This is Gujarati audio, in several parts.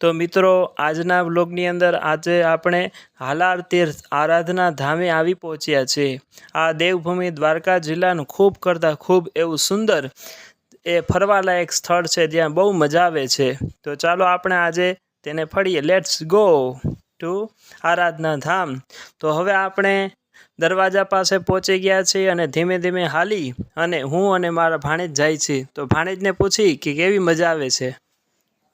તો મિત્રો, આજના વ્લોગની અંદર આજે આપણે હાલાર તીર્થ આરાધના ધામે આવી પહોંચ્યા છે આ દેવભૂમિ દ્વારકા જિલ્લાનું ખૂબ કરતાં ખૂબ એવું સુંદર એ ફરવાલાયક સ્થળ છે, જ્યાં બહુ મજા આવે છે. તો ચાલો આપણે આજે તેને ફરીએ. Let's go to Aradhana Dham. તો હવે આપણે દરવાજા પાસે પહોંચી ગયા છીએ અને ધીમે ધીમે હાલી અને હું અને મારા ભાણેજ જાય છે તો ભાણેજને પૂછી કે કેવી મજા આવે છે?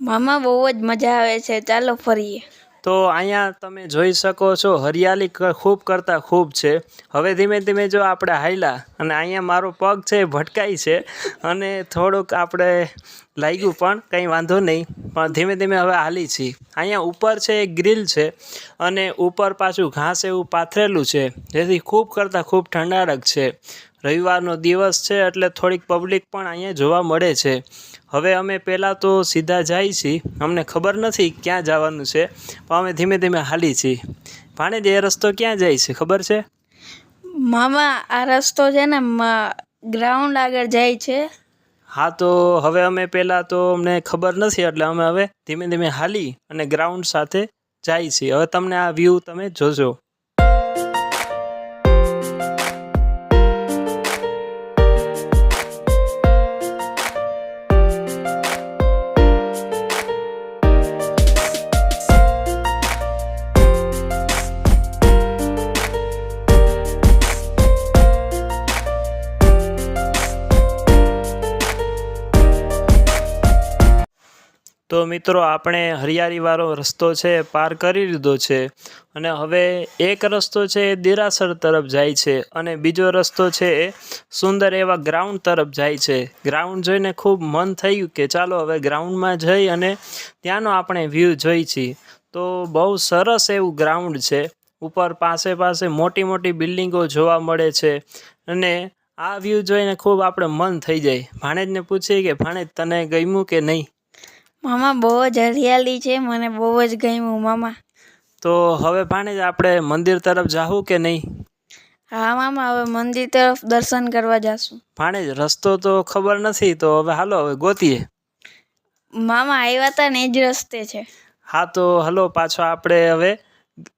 મામા બહુ જ મજા આવે છે. ચાલો ફરીએ. તો અહીંયા તમે જોઈ શકો છો, હરિયાળી ખૂબ કરતાં ખૂબ છે. હવે ધીમે ધીમે જો આપણે હાયલા અને અહીંયા મારો પગ છે ભટકાય છે અને થોડુંક આપણે લાગ્યું પણ કંઈ વાંધો નહીં. પણ ધીમે ધીમે હવે હાલી છીએ. અહીંયા ઉપર છે એક ગ્રીલ છે અને ઉપર પાછું ઘાસ એવું પાથરેલું છે. જેથી ખૂબ કરતાં ખૂબ ઠંડારક છે. રવિવારનો દિવસ છે એટલે થોડીક પબ્લિક પણ અહીંયા જોવા મળે છે. હવે અમે પહેલાં તો સીધા જાય છીએ અમને ખબર નથી ક્યાં જવાનું છે પણ અમે ધીમે ધીમે હાલી છીએ ભાણેજ એ રસ્તો ક્યાં જાય છે ખબર છે? મામા આ રસ્તો છે ને ગ્રાઉન્ડ આગળ જાય છે. હા તો હવે અમે પહેલાં તો અમને ખબર નથી એટલે અમે હવે ધીમે ધીમે હાલી અને ગ્રાઉન્ડ સાથે જાય છીએ હવે તમને આ વ્યૂ તમે જોજો. તો મિત્રો, આપણે હરિયાળીવાળો રસ્તો છે, પાર કરી લીધો છે અને હવે એક રસ્તો છે એ દેરાસર તરફ જાય છે અને બીજો રસ્તો છે એ સુંદર એવા ગ્રાઉન્ડ તરફ જાય છે. ગ્રાઉન્ડ જોઈને ખૂબ મન થયું કે ચાલો હવે ગ્રાઉન્ડમાં જઈ અને ત્યાંનો આપણે વ્યૂ જોઈ છીએ. તો બહુ સરસ એવું ગ્રાઉન્ડ છે. ઉપર પાસે પાસે મોટી મોટી બિલ્ડિંગો જોવા મળે છે અને આ વ્યૂ જોઈને ખૂબ આપણે મન થઈ જાય. ભાણેજને પૂછીએ કે ભાણેજ, તને ગમ્યું કે નહીં? મામા બહુ જ હરિયાળી છે મને બહુ જ ગમ્યું મામા. તો હવે ભાણેજ આપણે મંદિર તરફ જાવું કે નહીં? હા મામા હવે મંદિર તરફ દર્શન કરવા જાશું. ભાણેજ રસ્તો તો ખબર નથી તો હવે હાલો હવે ગોતીએ. મામા આવ્યા હતા ને એ જ રસ્તે છે. હા તો હલો પાછો આપણે હવે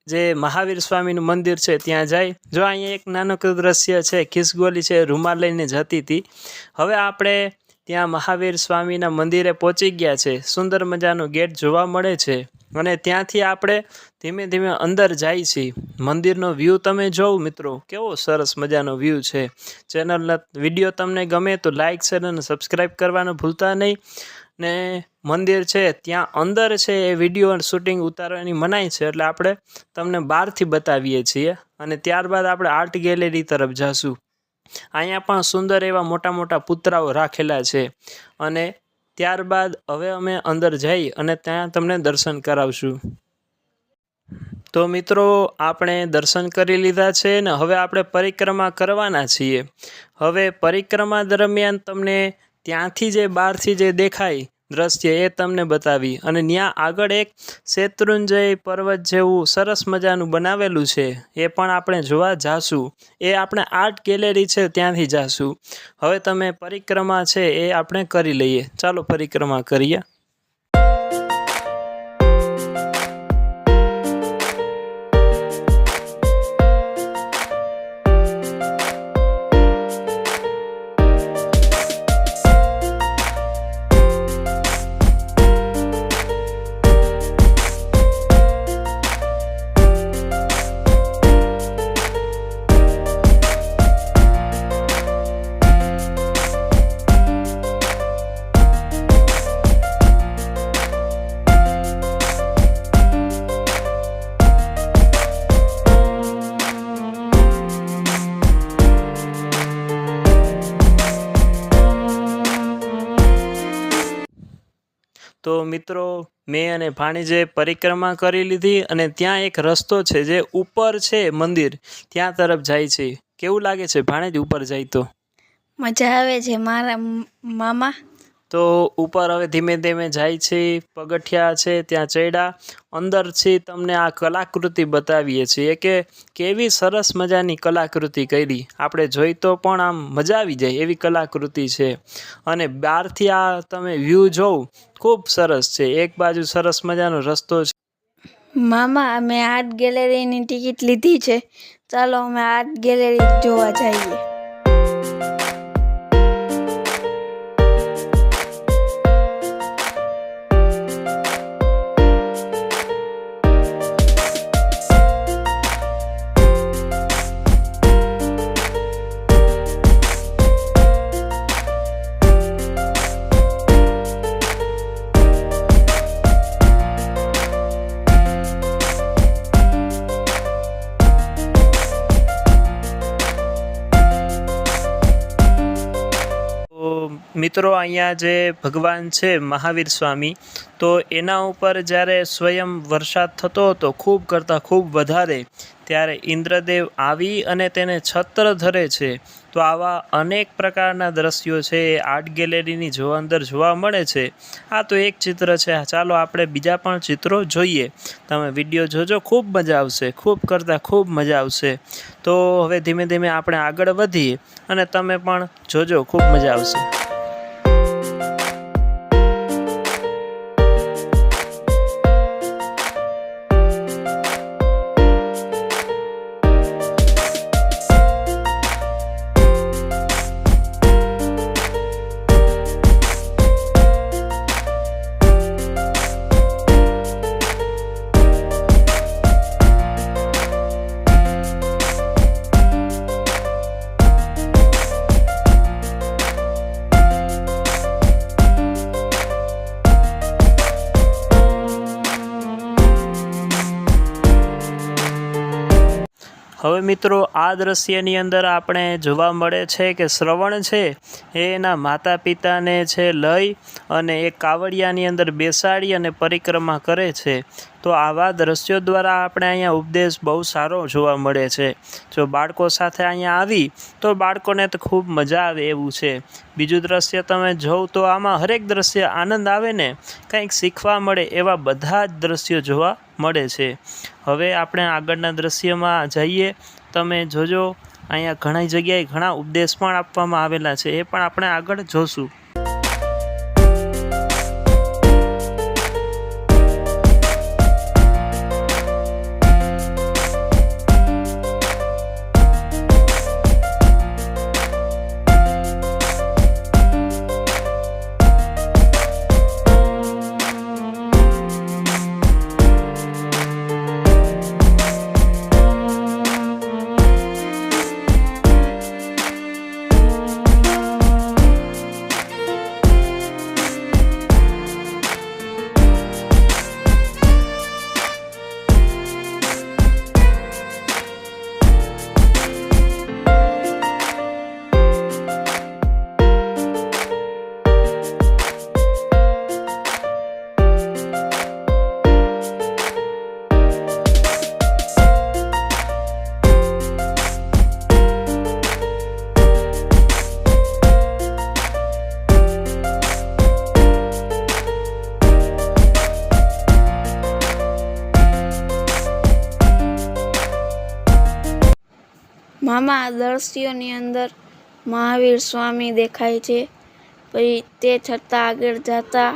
જે મહાવીર સ્વામીનું મંદિર છે ત્યાં જાય. જો અહીંયા એક નાનકડું દ્રશ્ય છે ખિસગોલી છે રૂમાલ લઈને જતી હતી હવે આપણે ત્યાં મહાવીર સ્વામીના મંદિરે પહોંચી ગયા છે. સુંદર મજાનો ગેટ જોવા મળે છે અને ત્યાંથી આપણે ધીમે ધીમે અંદર જાય છીએ. મંદિરનો વ્યૂ તમે જોવો મિત્રો. કેવો સરસ મજાનો વ્યૂ છે. ચેનલના વીડિયો તમને ગમે તો લાઇક શેર અને સબસ્ક્રાઈબ કરવાનું ભૂલતા નહીં. ને મંદિર છે, ત્યાં અંદર છે એ વીડિયો શૂટિંગ ઉતારવાની મનાઈ છે એટલે આપણે તમને બહારથી બતાવીએ છીએ અને ત્યારબાદ આપણે આર્ટ ગેલેરી તરફ જઈશું અહીંયા પણ સુંદર એવા મોટા મોટા પુતળાઓ રાખેલા છે. અને ત્યારબાદ હવે અમે અંદર જઈ અને ત્યાં તમને દર્શન કરાવશું. તો મિત્રો, આપણે દર્શન કરી લીધા છે ને હવે આપણે પરિક્રમા કરવાના છીએ. હવે પરિક્રમા દરમિયાન તમને ત્યાંથી જે બહારથી જે દેખાય દ્રશ્ય એ તમને બતાવી. અને ત્યાં આગળ એક શેત્રુંજય પર્વત જેવું સરસ મજાનું બનાવેલું છે. એ પણ આપણે જોવા જાશું. એ આપણે આર્ટ ગેલેરી છે, ત્યાંથી જાશું. હવે તમે પરિક્રમા છે, એ આપણે કરી લઈએ. ચાલો પરિક્રમા કરીએ. મિત્રો, મેં અને ભાણીજે પરિક્રમા કરી લીધી અને ત્યાં એક રસ્તો છે જે ઉપર છે મંદિર. ત્યાં તરફ જાય છે. કેવું લાગે છે ભાણેજ ઉપર જાય તો? મજા આવે છે મારા મામા. તો ઉપર હવે ધીમે ધીમે જાય છે, પગથિયા છે, ત્યાં ચડ્યા. અંદરથી તમને આ કલાકૃતિ બતાવીએ છીએ કે કેવી સરસ મજાની કલાકૃતિ કરી. આપણે જોઈ તો પણ આમ મજા આવી જાય એવી કલાકૃતિ છે. અને બહારથી આ તમે વ્યૂ જોવ, ખૂબ સરસ છે. એક બાજુ સરસ મજાનો રસ્તો છે. મામા, અમે આર્ટ ગેલેરીની ટિકિટ લીધી છે. ચાલો અમે આર્ટ ગેલેરી જોવા જઈએ. મિત્રો, અહીંયા જે ભગવાન છે મહાવીર સ્વામી, તો એના ઉપર જ્યારે સ્વયં વરસાદ થતો હતો, ખૂબ કરતાં ખૂબ વધારે, ત્યારે ઇન્દ્રદેવ આવી અને તેને છત્ર ધરે છે. તો આવા અનેક પ્રકારના દ્રશ્યો છે, એ આર્ટ ગેલેરીની જો અંદર જોવા મળે છે. આ તો એક ચિત્ર છે. ચાલો આપણે બીજા પણ ચિત્રો જોઈએ. તમે વીડિયો જોજો, ખૂબ મજા આવશે. ખૂબ કરતાં ખૂબ મજા આવશે. તો હવે ધીમે ધીમે આપણે આગળ વધીએ અને તમે પણ જોજો, ખૂબ મજા આવશે. હવે મિત્રો, આ દ્રશ્યની અંદર આપણે જોવા મળે છે કે શ્રવણ છે એ એના માતા પિતાને છે લઈ અને એ કાવડિયાની અંદર બેસાડી અને પરિક્રમા કરે છે. તો આવા દ્રશ્યો દ્વારા આપણે અહીંયા ઉપદેશ બહુ સારો જોવા મળે છે. જો બાળકો સાથે અહીંયા આવી, તો બાળકોને તો ખૂબ મજા આવે એવું છે. બીજું દ્રશ્ય તમે જોવ તો આમાં હરેક દ્રશ્ય આનંદ આવે ને, કંઈક શીખવા મળે એવા બધા જ દ્રશ્યો જોવા મળે છે. હવે આપણે આગળના દ્રશ્યમાં જઈએ. તમે જોજો, અહીંયા ઘણી જગ્યાએ ઘણા ઉપદેશ પણ આપવામાં આવેલા છે. એ પણ આપણે આગળ જોશું. દ્રશ્યોની અંદર મહાવીર સ્વામી દેખાય છે. પછી તે છતાં આગળ જતા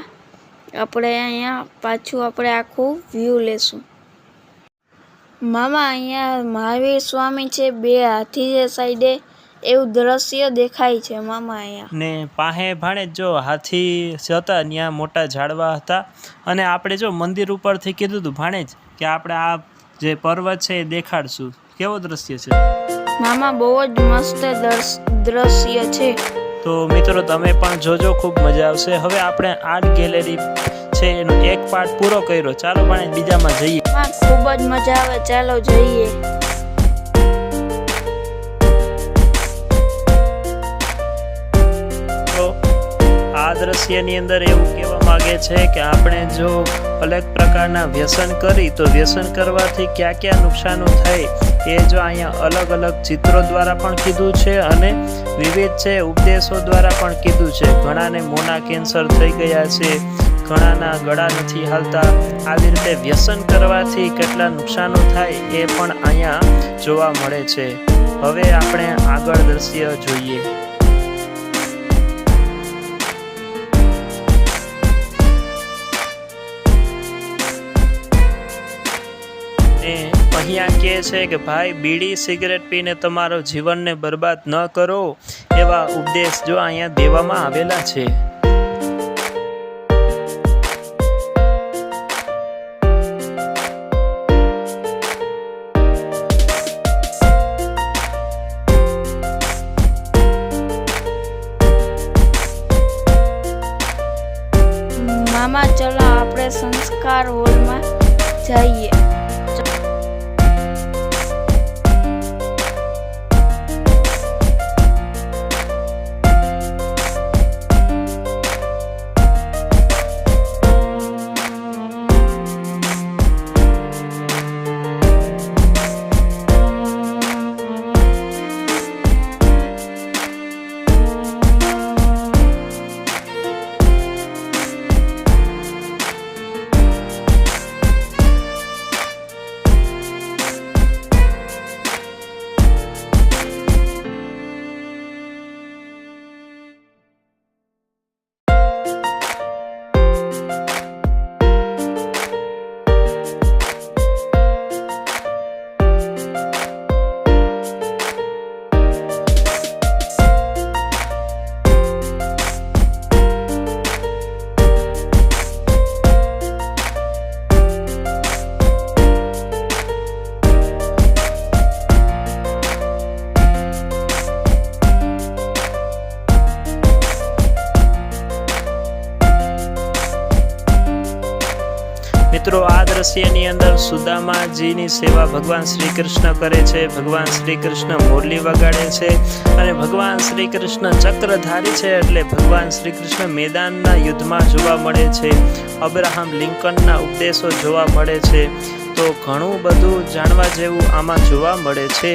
આપણે અહીંયા પાછું આપણે આખું વ્યૂ લેશું. મામા, અહીંયા મહાવીર સ્વામી છે બે હાથી છે સાઈડે એવું દ્રશ્ય દેખાય છે મામા અહીંયા. ને પાહે ભાણે જો હાથી હતા ત્યાં મોટા ઝાડવા હતા. અને આપણે જો મંદિર ઉપરથી કીધું હતું ભાણેજ કે આપણે આ જે પર્વત છે એ દેખાડશું. કેવો દ્રશ્ય છે? મામા બહુ જ મસ્ત દ્રશ્ય છે. તો મિત્રો તમે પણ જોજો ખૂબ મજા આવશે. હવે આપણે આર્ટ ગેલેરી છે એનો એક પાર્ટ પૂરો કર્યો. ચાલો પણ બીજામાં જઈએ. ખૂબ જ મજા આવે. ચાલો જઈએ. આ દ્રશ્યની અંદર એવું કહેવા માંગે છે કે આપણે જો અલગ પ્રકારના વ્યસન કરી તો વ્યસન કરવાથી ક્યાં ક્યાં નુકસાનો થાય? એ જો અહીંયા અલગ અલગ ચિત્રો દ્વારા પણ કીધું છે અને વિવિધ છે ઉપદેશો દ્વારા પણ કીધું છે. ઘણાને મોના કેન્સર થઈ ગયા છે, ઘણાના ગળા નથી હાલતા. આવી રીતે વ્યસન કરવાથી કેટલા નુકસાનો થાય એ પણ અહીંયા જોવા મળે છે. હવે આપણે આગળ દ્રશ્ય જોઈએ. ને અહીંયા કહે છે કે ભાઈ, બીડી, સિગરેટ પીને તમારો જીવનને બરબાદ ન કરો એવા ઉપદેશ જો અહીંયા દેવામાં આવેલા છે. સુદામાજીની સેવા ભગવાન શ્રી કૃષ્ણ કરે છે, ભગવાન શ્રી કૃષ્ણ મોરલી વગાડે છે અને ભગવાન શ્રી કૃષ્ણ ચક્રધારી છે એટલે ભગવાન શ્રી કૃષ્ણ મેદાનના યુદ્ધમાં જોવા મળે છે, અબ્રાહમ લિંકનના ઉપદેશો જોવા મળે છે. તો ઘણું બધું જાણવા જેવું આમાં જોવા મળે છે.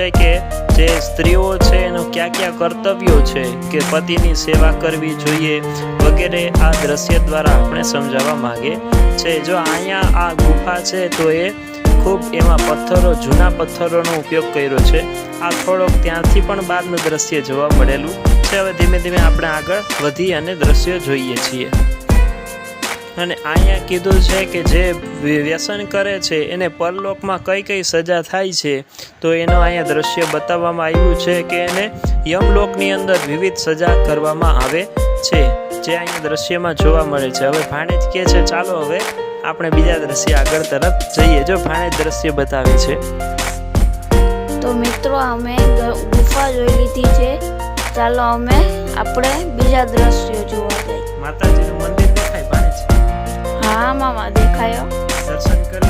છે કે જે સ્ત્રીઓ છે એનું ક્યાં ક્યાં કર્તવ્યો છે કે પતિની સેવા કરવી જોઈએ વગેરે આ દ્રશ્ય દ્વારા આપણે સમજાવવા માંગે છે જો અહીંયા આ ગુફા છે તો એ ખૂબ એમાં પથ્થરો, જૂના પથ્થરોનો ઉપયોગ કર્યો છે. આ થોડોક ત્યાંથી પણ બહારનું દ્રશ્ય જોવા મળેલું છે. હવે ધીમે ધીમે આપણે આગળ વધી અને દ્રશ્યો જોઈએ છીએ. અને અહીંયા કીધું છે કે જે વ્યસન કરે છે એને પરલોકમાં કઈ કઈ સજા થાય છે તો એનો અહીંયા દ્રશ્ય બતાવવામાં આવ્યું છે કે એને યમલોકની અંદર વિવિધ સજા કરવામાં આવે છે જે અહીંયા દ્રશ્યમાં જોવા મળે છે. હવે ભાણેજ કહે છે ચાલો હવે આપણે બીજા દ્રશ્ય આગળ તરફ જઈએ. જો ભાણેજ દ્રશ્ય બતાવે છે. તો મિત્રો અમે ગુફા જોઈ લીધી છે. ચાલો અમે આપણે બીજા દ્રશ્યો જોવા જઈએ. માતાજીનું ભાણેજ દેખાયો. દર્શન કરી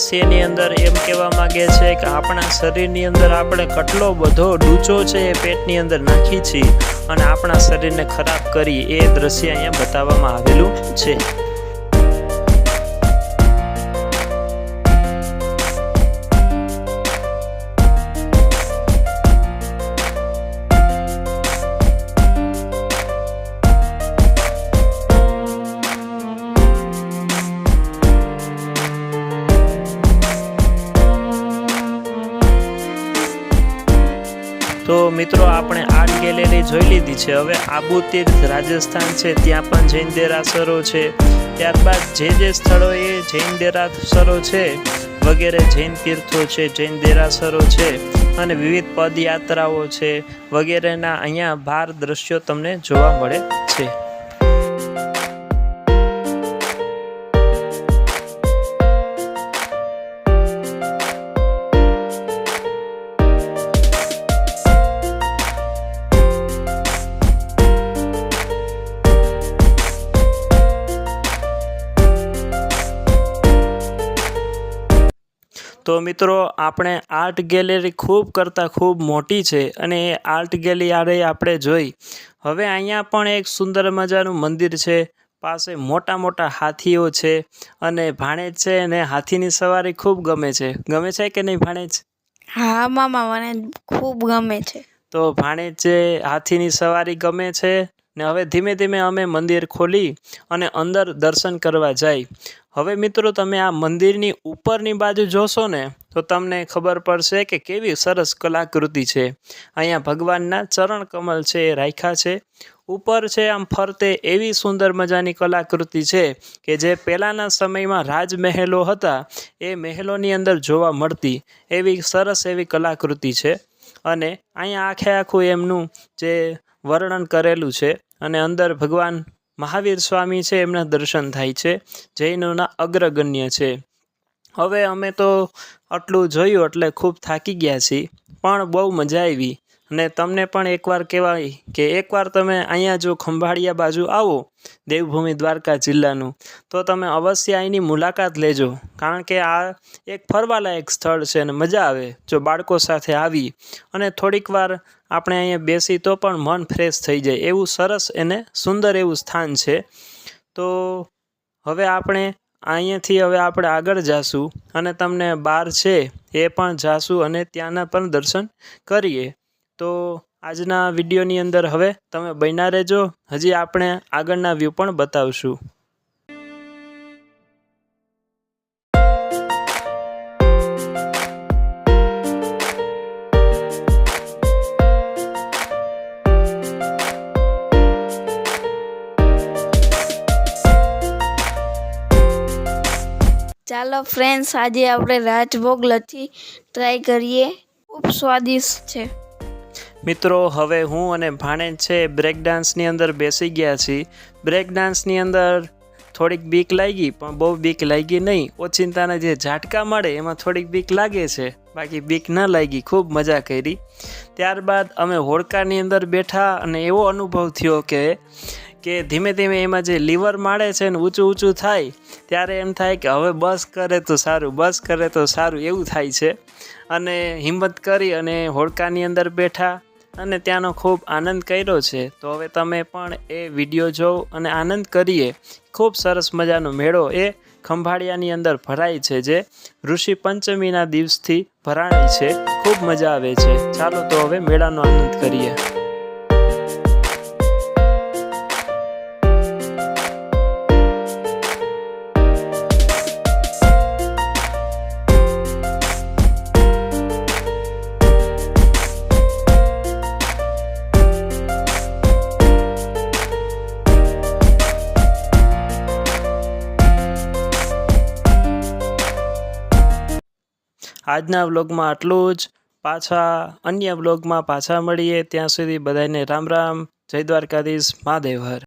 લ્યો એની અંદર એમ કહેવા માંગે છે કે આપણા શરીરની અંદર આપણે કેટલો બધો ડૂચો છે એ પેટની અંદર નાખી છીએ અને આપણા શરીરને ખરાબ કરી એ દ્રશ્ય અહીંયા બતાવવામાં આવેલું છે. છે. હવે આબુ તીર્થ રાજસ્થાન છે. ત્યાં પણ જૈન દેરાસરો છે. ત્યારબાદ જે જે સ્થળોએ જૈન દેરાસરો છે વગેરે જૈન તીર્થો છે, જૈન દેરાસરો છે અને વિવિધ પદયાત્રાઓ છે વગેરેના અહીંયા બાર દ્રશ્યો તમને જોવા મળે છે. તો મિત્રો આપણે આર્ટ ગેલેરી ખૂબ કરતાં ખૂબ મોટી છે અને એ આર્ટ ગેલેરી આપણે જોઈ. હવે અહીંયા પણ એક સુંદર મજાનું મંદિર છે પાસે મોટા મોટા હાથીઓ છે અને ભાણેજ છે અને હાથીની સવારી ખૂબ ગમે છે. ગમે છે કે નહીં ભાણેજ? હા મામા મને ખૂબ ગમે છે. તો ભાણેજ છે હાથીની સવારી ગમે છે ને હવે ધીમે ધીમે અમે મંદિર ખોલી અને અંદર દર્શન કરવા જાય. હવે મિત્રો તમે આ મંદિરની ઉપરની બાજુ જોશો ને, તો તમને ખબર પડશે કે કેવી સરસ કલાકૃતિ છે. અહીંયા ભગવાનના ચરણ કમલ છે, એ રાખ્યા છે. ઉપર છે આમ ફરતે એવી સુંદર મજાની કલાકૃતિ છે કે જે પહેલાંના સમયમાં રાજમહેલો હતા, એ મહેલોની અંદર જોવા મળતી એવી સરસ એવી કલાકૃતિ છે. અને અહીંયા આખે આખું એમનું જે વર્ણન કરેલું છે અને અંદર ભગવાન મહાવીર સ્વામી છે, એમના દર્શન થાય છે, જૈનોના અગ્રગણ્ય છે. હવે અમે તો આટલું જોયું એટલે ખૂબ થાકી ગયા છીએ, પણ બહુ મજા આવી. અને તમને પણ એકવાર કહેવાય કે એકવાર તમે અહીંયા જો ખંભાળિયા બાજુ આવો, દેવભૂમિ દ્વારકા જિલ્લાનું, તો તમે અવશ્ય અહીંની મુલાકાત લેજો. કારણ કે આ એક ફરવાલાયક સ્થળ છે અને મજા આવે જો બાળકો સાથે આવી અને થોડીક વાર આપણે અહીંયા બેસી તો પણ મન ફ્રેશ થઈ જાય. એવું સરસ એને સુંદર એવું સ્થાન છે. તો હવે આપણે અહીંયાથી હવે આપણે આગળ જાશું અને તમને બાર છે એ પણ જાશું અને ત્યાંના પણ દર્શન કરીએ. તો આજના વિડીયોની અંદર હવે તમે બન્યા રહેજો. હજી આપણે આગળના વ્યૂ પણ બતાવશું. ચાલો ફ્રેન્ડ્સ આજે આપણે રાજભોગ લચ્છી ટ્રાય કરીએ. ખૂબ સ્વાદિષ્ટ છે. મિત્રો, હવે હું અને ભાણેજ છે બ્રેક ડાન્સની અંદર બેસી ગયા છીએ. બ્રેક ડાન્સની અંદર થોડીક બીક લાગી, પણ બહુ બીક લાગી નહીં. ઓચિંતાના જે ઝાટકા મળે, એમાં થોડીક બીક લાગે છે. બાકી બીક ન લાગી, ખૂબ મજા કરી. ત્યારબાદ અમે હોડકાની અંદર બેઠા અને એવો અનુભવ થયો કે કે ધીમે ધીમે એમાં જે લીવર માળે છે ને ઊંચું ઊંચું થાય, ત્યારે એમ થાય કે હવે બસ કરે તો સારું, બસ કરે તો સારું, એવું થાય છે. અને હિંમત કરી અને હોડકાની અંદર બેઠા. અને ત્યાંનો ખૂબ આનંદ કર્યો છે. તો હવે તમે પણ એ વીડિયો જોવો અને આનંદ કરીએ. ખૂબ સરસ મજાનો મેળો એ ખંભાળિયાની અંદર ભરાય છે જે ઋષિ પંચમીના દિવસથી ભરાય છે. ખૂબ મજા આવે છે. ચાલો તો હવે મેળાનો આનંદ કરીએ. આજના વ્લોગમાં આટલું જ. પાછા અન્ય વ્લોગમાં પાછા મળીએ. ત્યાં સુધી બધાને રામ રામ. જય દ્વારકાધીશ. મહાદેવ હર.